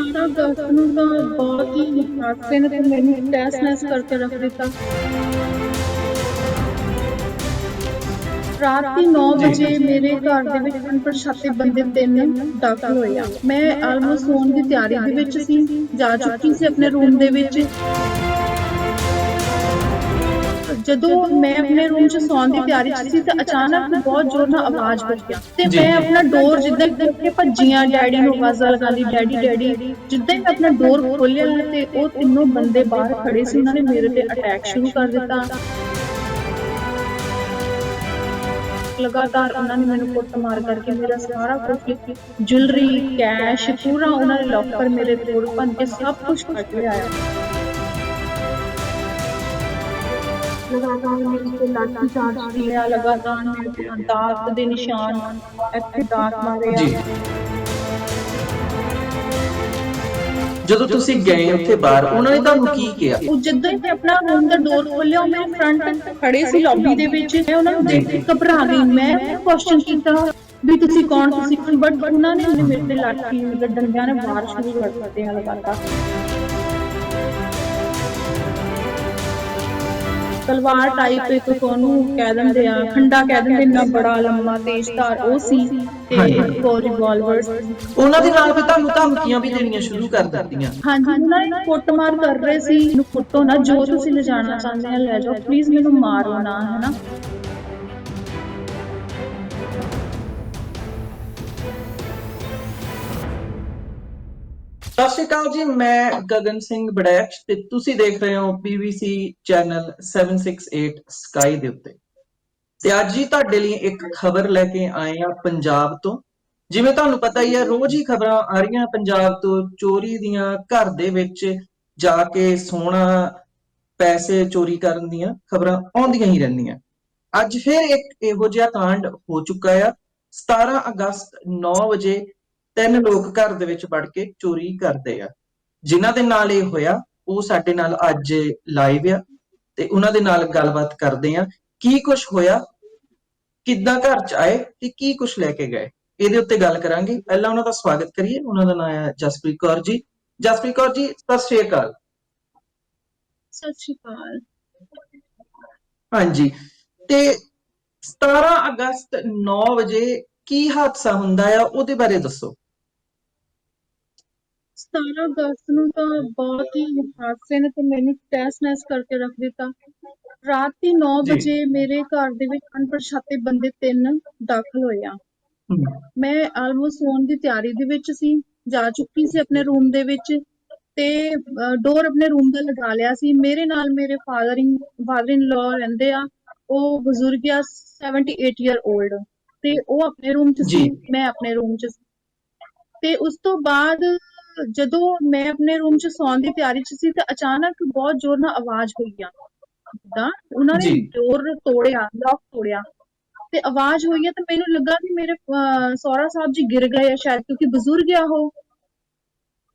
17 ਅਗਸਤ ਨੂੰ ਤਾਂ ਬਹੁਤ ਹੀ ਹਾਦਸੇ ਨੇ ਤੇ ਮੈਨੂੰ ਟੈਸ ਨੈਸ ਕਰਕੇ ਰੱਖ ਦਿੱਤਾ। ਰਾਤੀ 9 ਜੀ। ਵਜੇ ਮੇਰੇ ਘਰ ਦੇ ਵਿੱਚ ਅਣਪਛਾਤੇ ਬੰਦੇ ਤਿੰਨ ਦਾਖਲ ਹੋਏ ਆ। ਮੈਂ ਆਲਮੋਸਟ ਸੌਣ ਦੀ ਤਿਆਰੀ ਦੇ ਵਿੱਚ ਸੀ ਜਾ ਚੁੱਕੀ ਸੀ ਆਪਣੇ ਰੂਮ ਦੇ ਵਿੱਚ। ਜਦੋਂ ਮੈਂ ਆਪਣੇ ਰੂਮ 'ਚ ਸੌਣ ਦੀ ਤਿਆਰੀ 'ਚ ਸੀ ਤਾਂ ਅਚਾਨਕ ਬਹੁਤ ਜ਼ੋਰ ਨਾਲ ਆਵਾਜ਼ ਵੱਜੀ ਤੇ। ਮੈਂ ਆਪਣਾ ਡੋਰ ਜਿੱਦਾਂ ਹੀ ਖੋਲ ਕੇ ਭੱਜੀਆਂ ਡੈਡੀ ਨੂੰ ਆਵਾਜ਼ਾਂ ਲਗਾਉਂਦੀ ਡੈਡੀ ਡੈਡੀ ਜਿੱਦਾਂ ਹੀ ਮੈਂ ਆਪਣਾ ਡੋਰ ਖੋਲ੍ਹਿਆ ਤੇ ਉਹ ਤਿੰਨੋਂ ਬੰਦੇ ਬਾਹਰ ਖੜੇ ਸੀ ਉਹਨਾਂ ਨੇ ਮੇਰੇ ਤੇ ਅਟੈਕ ਸ਼ੁਰੂ ਕਰ ਦਿੱਤਾ ਲਗਾਤਾਰ ਉਹਨਾਂ ਨੇ ਮੈਨੂੰ ਕੁੱਟ ਮਾਰ ਕਰਕੇ ਮੇਰਾ ਸਾਰਾ ਕੁਝ ਜੁਐਲਰੀ ਕੈਸ਼ ਪੂਰਾ ਉਹਨਾਂ ਨੇ ਲੋਕਰ ਮੇਰੇ ਤੋੜ ਭੰਨ ਕੇ ਸਭ ਕੁਝ ਕੱਢ ਲਿਆ ਲਗਾਤਾਰ ਮੇਰੇ ਤੇ ਲਾਠੀ ਚਾਰਜ ਲਿਆ ਲਗਾਤਾਰ ਮੇਰੇ ਤੇ ਦਾਤ ਦੇ ਨਿਸ਼ਾਨ ਇੱਥੇ ਦਾਤ ਮਾਰੇ ਆ ਜੀ। ਜਦੋਂ ਤੁਸੀਂ ਗਏ ਉੱਥੇ ਬਾਹਰ ਉਹਨਾਂ ਨੇ ਤੁਹਾਨੂੰ ਕੀ ਕਿਹਾ? ਉਹ ਜਿੱਦਾਂ ਹੀ ਮੈਂ ਆਪਣਾ ਰੂਮ ਦਾ ਡੋਰ ਖੋਲਿਆ ਉਹ ਮੇਰੇ ਫਰੰਟ ਖੜੇ ਸੀ ਲੌਬੀ ਦੇ ਵਿੱਚ। ਮੈਂ ਉਹਨਾਂ ਨੂੰ ਦੇਖ ਕੇ ਘਬਰਾ ਗਈ। ਮੈਂ ਕੁਐਸਚਨ ਕੀਤਾ ਵੀ ਤੁਸੀਂ ਕੌਣ ਤੁਸੀਂ ਬਟ ਉਹਨਾਂ ਨੇ ਮੇਰੇ ਤੇ ਲਾਠੀ ਮਤਲਬ ਡੰਡਿਆਂ ਨੇ ਵਾਰ ਸ਼ੁਰੂ ਕਰ ਦਿੱਤੇ ਲਗਾਤਾਰ। ਤਲਵਾਰ ਟਾਈਪ ਇੱਕ ਕੋਨੂੰ ਕਹਿ ਦਿੰਦੇ ਆ ਖੰਡਾ ਕਹਿ ਦਿੰਦੇ ਇੰਨਾ ਬੜਾ ਲੰਮਾ ਤੇਜ਼ਧਾਰ ਉਹ ਸੀ ਤੇ। ਇੱਕ ਹੋਰ ਰਿਵਾਲਵਰ ਉਹਨਾਂ ਦੇ ਨਾਲ ਫਿਰ ਤੁਹਾਨੂੰ ਧਮਕੀਆਂ ਵੀ ਦੇਣੀਆਂ ਸ਼ੁਰੂ ਕਰ ਦਿੱਤੀਆਂ। ਹਾਂਜੀ ਉਹਨਾਂ ਨੇ ਕੁੱਟਮਾਰ ਕਰ ਰਹੇ ਸੀ। ਮੈਨੂੰ ਕੁੱਟੋ ਨਾ ਜੋ ਤੁਸੀਂ ਲਿਜਾਣਾ ਚਾਹੁੰਦੇ ਆ ਲੈ ਜਾਓ। ਪਲੀਜ਼ ਮੈਨੂੰ ਮਾਰੋ ਨਾ ਹੈਨਾ? ਸਤਿ ਸ਼੍ਰੀ ਅਕਾਲ ਜੀ, ਮੈਂ ਗਗਨ ਸਿੰਘ ਬੜੈਚ ਤੇ ਤੁਸੀਂ ਦੇਖ ਰਹੇ ਹੋ PVC ਚੈਨਲ 768 ਸਕਾਈ ਦੇ ਉੱਤੇ। ਤੇ ਅੱਜ ਹੀ ਤੁਹਾਡੇ ਲਈ ਇੱਕ ਖਬਰ ਲੈ ਕੇ ਆਏ ਆ ਪੰਜਾਬ ਤੋਂ। ਜਿਵੇਂ ਤੁਹਾਨੂੰ ਪਤਾ ਹੀ ਹੈ, ਰੋਜ਼ ਹੀ ਖਬਰਾਂ ਆ ਰਹੀਆਂ ਪੰਜਾਬ ਤੋਂ। ਚੋਰੀ ਦੀਆਂ ਘਰ ਦੇ ਵਿੱਚ ਜਾ ਕੇ ਸੋਨਾ ਪੈਸੇ ਚੋਰੀ ਕਰਨ ਦੀਆਂ ਖਬਰਾਂ ਆਉਂਦੀਆਂ ਹੀ ਰਹਿੰਦੀਆਂ। ਅੱਜ ਫਿਰ ਇੱਕ ਇਹੋ ਜਿਹਾ ਕਾਂਡ ਹੋ ਚੁੱਕਾ ਆ। 17 ਅਗਸਤ 9 ਵਜੇ ਤਿੰਨ ਲੋਕ ਘਰ ਦੇ ਵਿੱਚ ਵੜ ਕੇ ਚੋਰੀ ਕਰਦੇ ਆ। ਜਿਨ੍ਹਾਂ ਦੇ ਨਾਲ ਇਹ ਹੋਇਆ ਉਹ ਸਾਡੇ ਨਾਲ ਅੱਜ ਲਾਈਵ ਆ ਤੇ ਉਹਨਾਂ ਦੇ ਨਾਲ ਗੱਲਬਾਤ ਕਰਦੇ ਆ। ਕੀ ਕੁਝ ਹੋਇਆ? ਕਿੱਦਾਂ ਘਰ ਚ ਆਏ ਤੇ ਕੀ ਕੁਝ ਲੈ ਕੇ ਗਏ? ਇਹਦੇ ਉੱਤੇ ਗੱਲ ਕਰਾਂਗੇ। ਪਹਿਲਾਂ ਉਹਨਾਂ ਦਾ ਸਵਾਗਤ ਕਰੀਏ। ਉਹਨਾਂ ਦਾ ਨਾਮ ਹੈ ਜਸਪ੍ਰੀਤ ਕੌਰ ਜੀ। ਜਸਪ੍ਰੀਤ ਕੌਰ ਜੀ ਸਤਿ ਸ਼੍ਰੀ ਅਕਾਲ। ਸਤਿ ਸ਼੍ਰੀ ਅਕਾਲ। ਹਾਂਜੀ। ਤੇ 17 ਅਗਸਤ 9 ਵਜੇ ਕੀ ਹਾਦਸਾ ਹੁੰਦਾ ਆ ਉਹਦੇ ਬਾਰੇ ਦੱਸੋ। 17 ਅਗਸਤ ਨੂੰ ਤਾਂ ਬਹੁਤ ਹੀ ਹਾਦਸੇ ਨੇ ਤੇ ਮੈਨੂੰ ਟੈਸ ਨੈਸ ਕਰਕੇ ਰੱਖ ਦਿੱਤਾ। ਰਾਤੀ 9 ਜੀ। ਵਜੇ ਮੇਰੇ ਘਰ ਦੇ ਵਿੱਚ ਅਣਪਛਾਤੇ ਬੰਦੇ ਤਿੰਨ ਦਾਖਲ ਹੋਏ ਆ। ਮੈਂ ਆਲਮੋਸਟ ਸੌਣ ਦੀ ਤਿਆਰੀ ਦੇ ਵਿੱਚ ਸੀ ਜਾ ਚੁੱਕੀ ਸੀ ਆਪਣੇ ਰੂਮ ਦੇ ਵਿੱਚ ਤੇ ਡੋਰ ਆਪਣੇ ਰੂਮ ਦਾ ਲਗਾ ਲਿਆ ਸੀ। ਮੇਰੇ ਨਾਲ ਮੇਰੇ ਫਾਦਰ ਇਨ ਫਾਦਰ ਇਨ ਲਾ ਰਹਿੰਦੇ ਆ ਉਹ ਬਜ਼ੁਰਗ ਆ 78 ਈਅਰ 올ਡ ਤੇ ਉਹ ਆਪਣੇ ਰੂਮ 'ਚ ਸੀ। ਮੈਂ ਆਪਣੇ ਰੂਮ 'ਚ ਤੇ ਉਸ ਤੋਂ ਬਾਅਦ ਜਦੋਂ ਮੈਂ ਆਪਣੇ ਰੂਮ 'ਚ ਸੌਣ ਦੀ ਤਿਆਰੀ 'ਚ ਸੀ ਤਾਂ ਅਚਾਨਕ ਬਹੁਤ ਜ਼ੋਰ ਨਾਲ ਆਵਾਜ਼ ਹੋਈ ਆ ਜਿੱਦਾਂ ਉਹਨਾਂ ਨੇ। ਡੋਰ ਤੋੜਿਆ ਲੌਕ ਤੋੜਿਆ ਤੇ ਆਵਾਜ਼ ਹੋਈ ਆ ਤੇ ਮੈਨੂੰ ਲੱਗਾ ਕਿ ਮੇਰੇ ਸਹੁਰਾ ਸਾਹਿਬ ਜੀ ਗਿਰ ਗਏ ਆ ਸ਼ਾਇਦ ਕਿਉਂਕਿ ਬਜ਼ੁਰਗ ਆ ਉਹ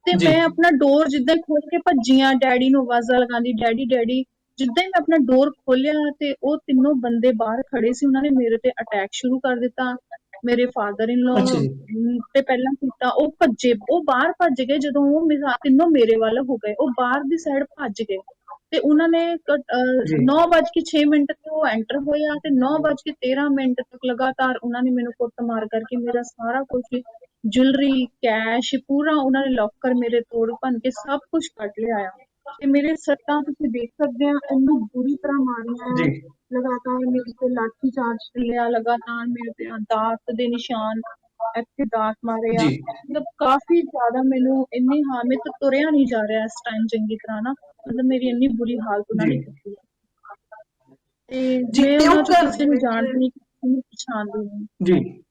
ਤੇ। ਮੈਂ ਆਪਣਾ ਡੋਰ ਜਿੱਦਾਂ ਖੋਲ ਕੇ ਭੱਜੀਆਂ ਡੈਡੀ ਨੂੰ ਆਵਾਜ਼ਾਂ ਲਗਾਉਂਦੀ ਡੈਡੀ ਡੈਡੀ ਜਿੱਦਾਂ ਹੀ ਮੈਂ ਆਪਣਾ ਡੋਰ ਖੋਲਿਆ ਤੇ ਉਹ ਤਿੰਨੋਂ ਬੰਦੇ ਬਾਹਰ ਖੜੇ ਸੀ ਉਹਨਾਂ ਨੇ ਮੇਰੇ ਤੇ ਅਟੈਕ ਸ਼ੁਰੂ ਕਰ ਦਿੱਤਾ ਮੇਰੇ ਫਾਦਰ ਇਨ ਲਾ ਅੱਛਾ ਜੀ। ਤੇ ਪਹਿਲਾਂ ਕੀਤਾ ਉਹ ਭੱਜੇ ਉਹ ਬਾਹਰ ਭੱਜ ਗਏ ਜਦੋਂ ਉਹ ਮੇਰਾ ਤਿੰਨੋਂ ਮੇਰੇ ਵੱਲ ਹੋ ਗਏ ਉਹ ਬਾਹਰ ਦੀ ਸਾਈਡ ਭੱਜ ਗਏ ਤੇ ਉਹਨਾਂ ਨੇ ਜੀ। 9:06 ਮਿੰਟ ਤੇ ਉਹ ਐਂਟਰ ਹੋਇਆ ਤੇ 9:13 ਮਿੰਟ ਤੱਕ ਲਗਾਤਾਰ ਉਹਨਾਂ ਨੇ ਮੈਨੂੰ ਕੁੱਟ ਮਾਰ ਕਰਕੇ ਮੇਰਾ ਸਾਰਾ ਕੁਝ ਜੁਐਲਰੀ ਕੈਸ਼ ਪੂਰਾ ਉਹਨਾਂ ਨੇ ਲੋਕਰ ਮੇਰੇ ਤੋੜ ਭੰਨ ਕੇ ਸਭ ਕੁਝ ਕੱਢ ਲਿਆ ਆ ਤੇ ਮੇਰੇ ਸੱਟਾਂ ਤੁਸੀਂ ਦੇਖ ਸਕਦੇ ਆ ਇੰਨੀ ਬੁਰੀ ਤਰ੍ਹਾਂ ਮਾਰੀਆਂ ਆ। ਜੀ। ਲਗਾਤਾਰ ਮੇਰੇ ਤੇ ਲਾਠੀ ਚਾਰਜ ਲਿਆ ਲਗਾਤਾਰ ਮੇਰੇ ਤੇ ਦਾਤ ਦੇ ਨਿਸ਼ਾਨ ਇੱਥੇ ਦਾਤ ਮਾਰੇ ਆ। ਜੀ। ਮਤਲਬ ਕਾਫੀ ਜ਼ਿਆਦਾ ਮੈਨੂੰ ਇੰਨੀ ਹਾਂ ਤੋਂ ਤੁਰਿਆ ਨਹੀਂ ਜਾ ਰਿਹਾ ਇਸ ਟਾਈਮ ਚੰਗੀ ਤਰ੍ਹਾਂ ਨਾ। ਮਤਲਬ ਮੇਰੀ ਇੰਨੀ ਬੁਰੀ ਹਾਲਤ ਉਹਨਾਂ ਨੇ ਜੀ। ਕੀਤੀ ਹੈ ਤੇ ਜੀ, ਮੈਂ ਤੇ ਉਹ ਉਹਨਾਂ ਚੋਂ ਘਰ ਕਿਸੇ ਨੂੰ ਜਾਣਦੀ ਨਹੀਂ ਕਿਸੇ ਨੂੰ ਪਛਾਣਦੀ ਨਹੀਂ। ਜੀ।